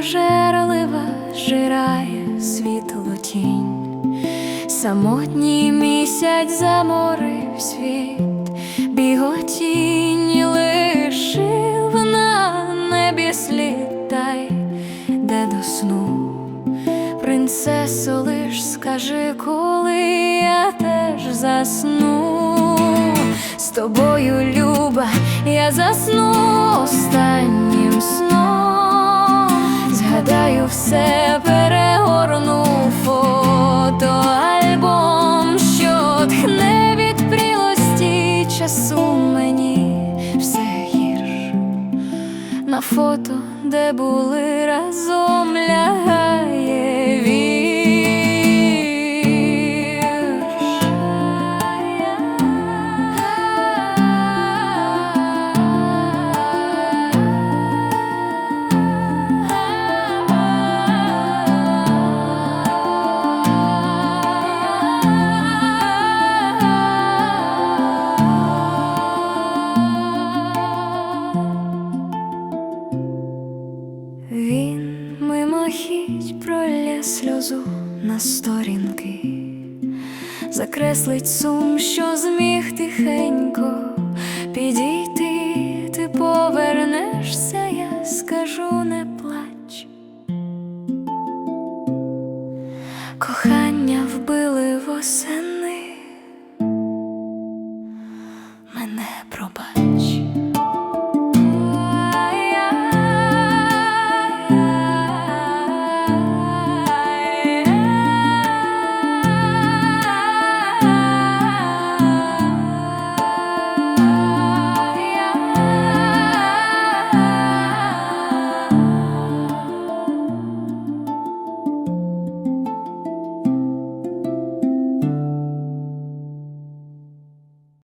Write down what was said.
прожерлива жирає світло тінь, самотній місяць заморив світ, біготінь лишив на небі слітай, де до сну? Принцесу лиш скажи, коли я теж засну, з тобою, люба, я засну. Остань Згадаю все, перегорну фотоальбом, що тхне від прілості часу мені все гірш. На фото, де були разом, Махіть пролє сльозу на сторінки, закреслить сум, що зміг тихенько підійти, ти повернешся, я скажу, не плач. Кохання вбили восени, мене пробач.